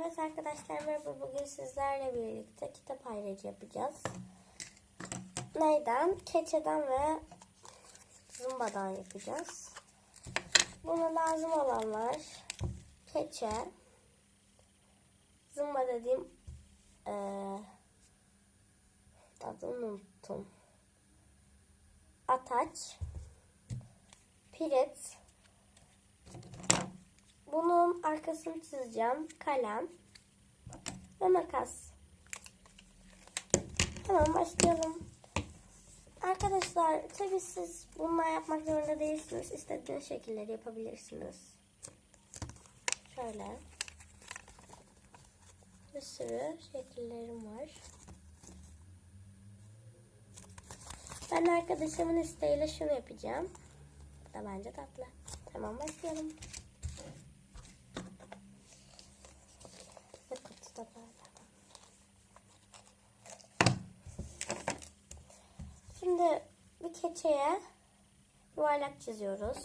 Evet arkadaşlar merhaba. Bugün sizlerle birlikte kitap ayrıcı yapacağız. Neyden? Keçeden ve zımbadan yapacağız. Buna lazım olanlar keçe, zımba dediğim eee adını unuttum. Ataç, pirit, bunun arkasını çizeceğim. Kalem ve makas. Tamam başlayalım. Arkadaşlar tabii siz bunlar yapmak zorunda değilsiniz. İstediğiniz şekilleri yapabilirsiniz. Şöyle. Bir sürü şekillerim var. Ben arkadaşımın isteğiyle şunu yapacağım. Bu da bence tatlı. Tamam başlayalım. Ve kutu da böyle. Şimdi bir keçeye yuvarlak çiziyoruz.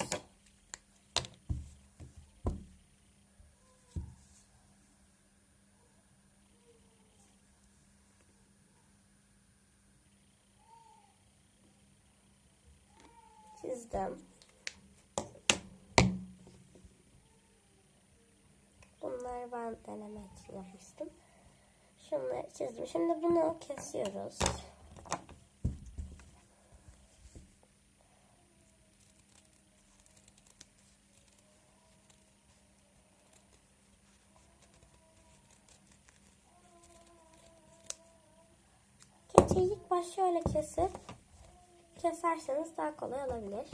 Çizdim. Bunları ben deneme için yapmıştım. Şunları çizdim. Şimdi bunu kesiyoruz. Keçeyi ilk baş şöyle kesip keserseniz daha kolay olabilir.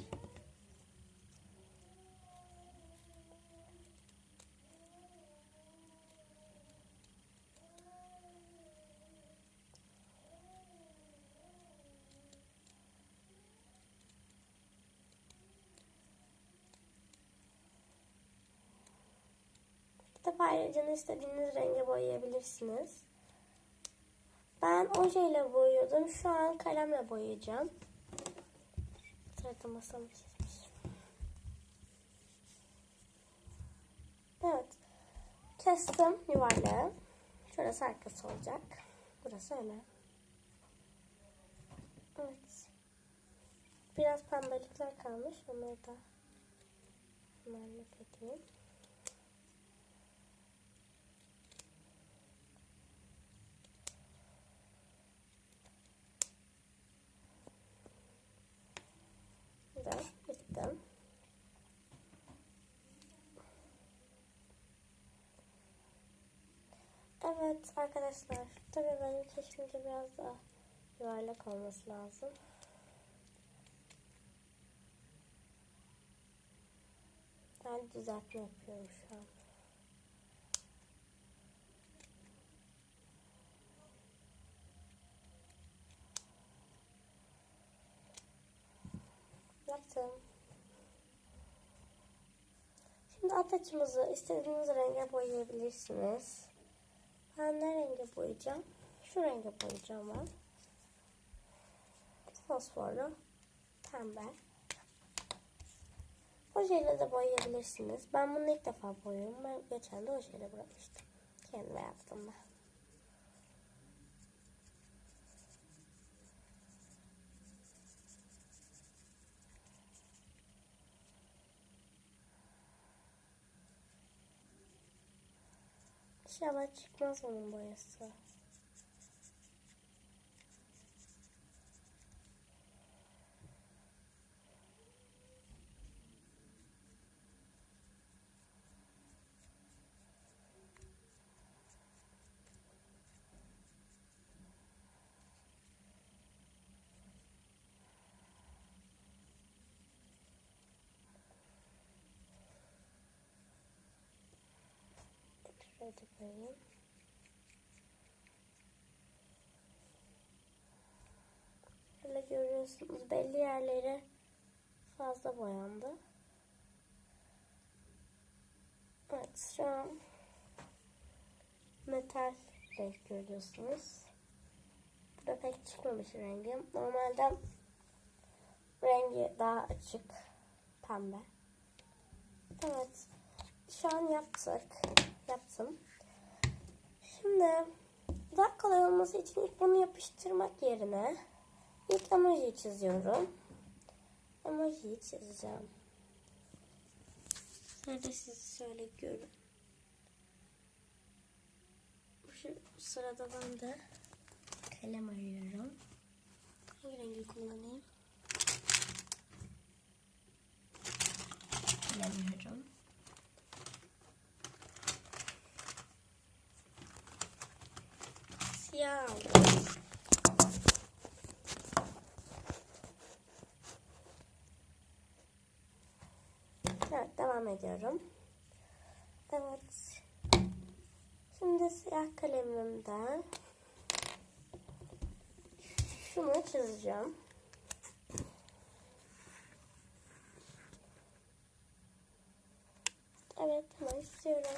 Kitap ayrıcını istediğiniz renge boyayabilirsiniz. Ben ojeyle boyuyordum. Şu an kalemle boyayacağım. Sırada masamı çizmiş. Evet. Kestim yuvarlağı. Şurası arkası olacak. Burası öyle. Evet. Biraz pembelikler kalmış. Onları da hemen edeyim. da bittim. Evet arkadaşlar tabii benim keşfimce biraz daha yuvarlak olması lazım. Ben düzeltme yapıyorum şu an. Yaptım. Şimdi ataçımızı istediğiniz renge boyayabilirsiniz. Ben ne renge boyayacağım? Şu renge boyayacağım ben. Fosforlu pembe. Ojeyle de boyayabilirsiniz. Ben bunu ilk defa boyuyorum. Ben geçen de ojeyle boyamıştım. Kendime yaptım ben. İnşallah çıkmaz onun boyası. Şöyle koyayım. Şöyle görüyorsunuz belli yerleri fazla boyandı. Evet şu an metal renk görüyorsunuz. Burada pek çıkmamış rengim. Normalde rengi daha açık pembe. Evet. Şu an yaptık. Yaptım. Şimdi daha kolay olması için ilk bunu yapıştırmak yerine ilk emoji çiziyorum. Emojiyi çizeceğim. Şöyle siz şöyle görün. Şu sırada ben de kalem arıyorum. Hangi rengi kullanayım? Bilemiyorum. Evet devam ediyorum. Evet. Şimdi siyah kalemimden şunu çizeceğim. Evet bunu istiyorum.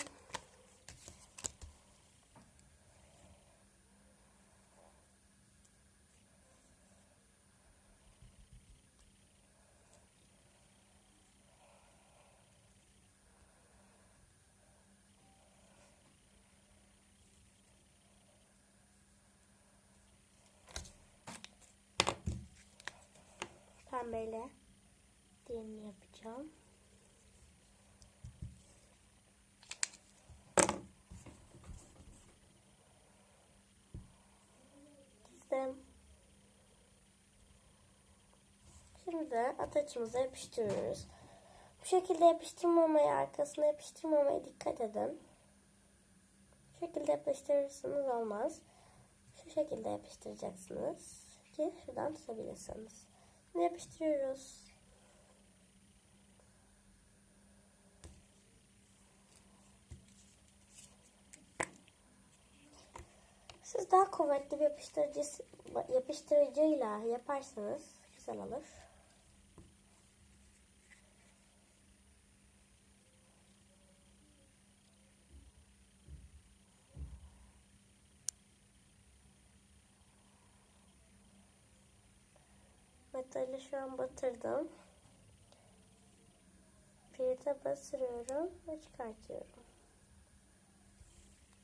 Pembeyle diğerini yapacağım. Çizdim. Şimdi ataçımıza yapıştırıyoruz. Bu şekilde yapıştırmamaya, arkasına yapıştırmamaya dikkat edin. Bu şekilde yapıştırırsanız olmaz. Şu şekilde yapıştıracaksınız ki şuradan tutabilirsiniz. Yapıştırıyoruz. Siz daha kuvvetli bir yapıştırıcı, yapıştırıcıyla yaparsanız güzel olur. Metali şu an batırdım. Pirite basıyorum ve çıkartıyorum.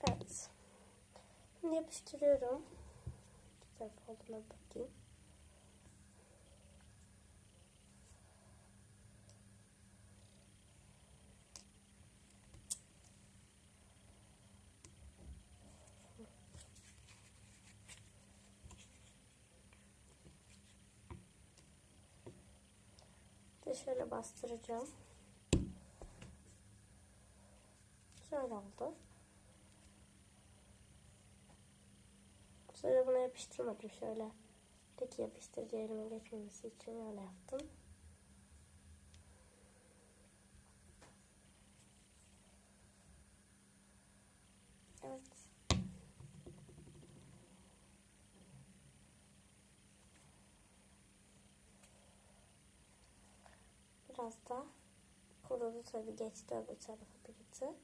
Evet. Şimdi yapıştırıyorum. Güzel olduğuna bakayım. Şöyle bastıracağım. Şöyle oldu. Sonra buna yapıştırmadım şöyle. Peki yapıştırıcı elime geçmemesi için öyle yaptım. Evet. Biraz da kurudu tabi geçti öbür tarafa birisi.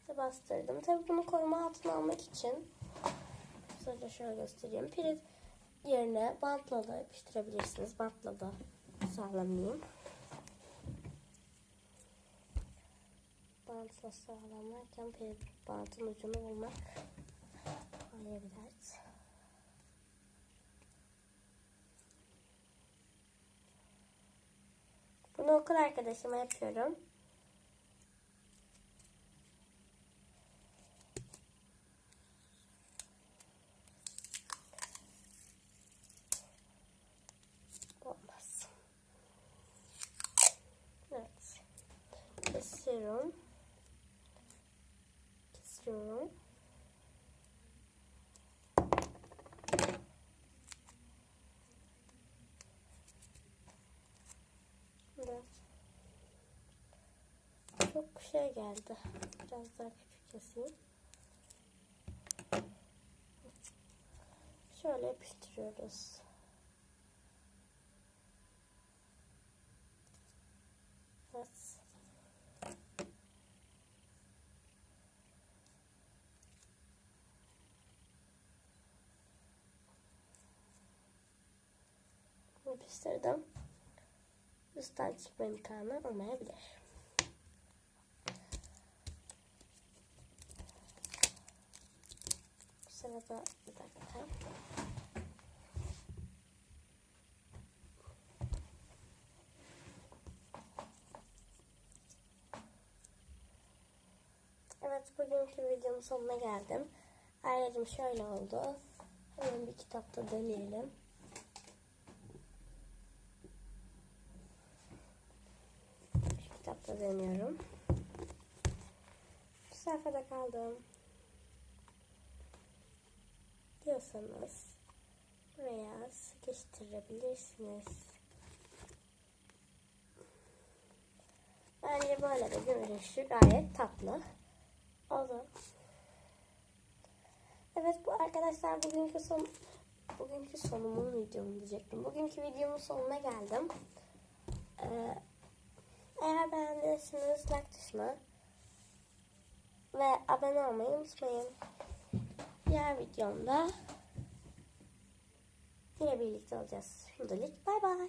İşte bastırdım. Tabi bunu koruma altına almak için sadece şöyle göstereyim. Pirit yerine bantla da yapıştırabilirsiniz. Bantla da sağlamayayım. Bantla sağlamarken pirit bantın ucunu bulmak ayrı bir dert. Bunu okul arkadaşıma yapıyorum. Olmaz. Evet. Kesiyorum. Evet. Çok şey geldi. Biraz daha küçük keseyim. Şöyle yapıştırıyoruz. Evet. Yapıştırdım. Üstten çıkma imkanı olmayabilir. Sırada bir dakika. Evet bugünkü videomun sonuna geldim. Ayrıca şöyle oldu. Hemen bir kitapta deneyelim. Şu kitapta deniyorum. Bu sayfada kaldım. Diyorsanız buraya sıkıştırabilirsiniz. Bence böyle de görünüşü gayet tatlı. Oldu. Evet bu arkadaşlar bugünkü son bugünkü sonumun videomu diyecektim. Bugünkü videomun sonuna geldim. Ee, eğer beğendiyseniz like tuşuna ve abone olmayı unutmayın. Diğer videomda yine birlikte olacağız. Şimdilik bay bay.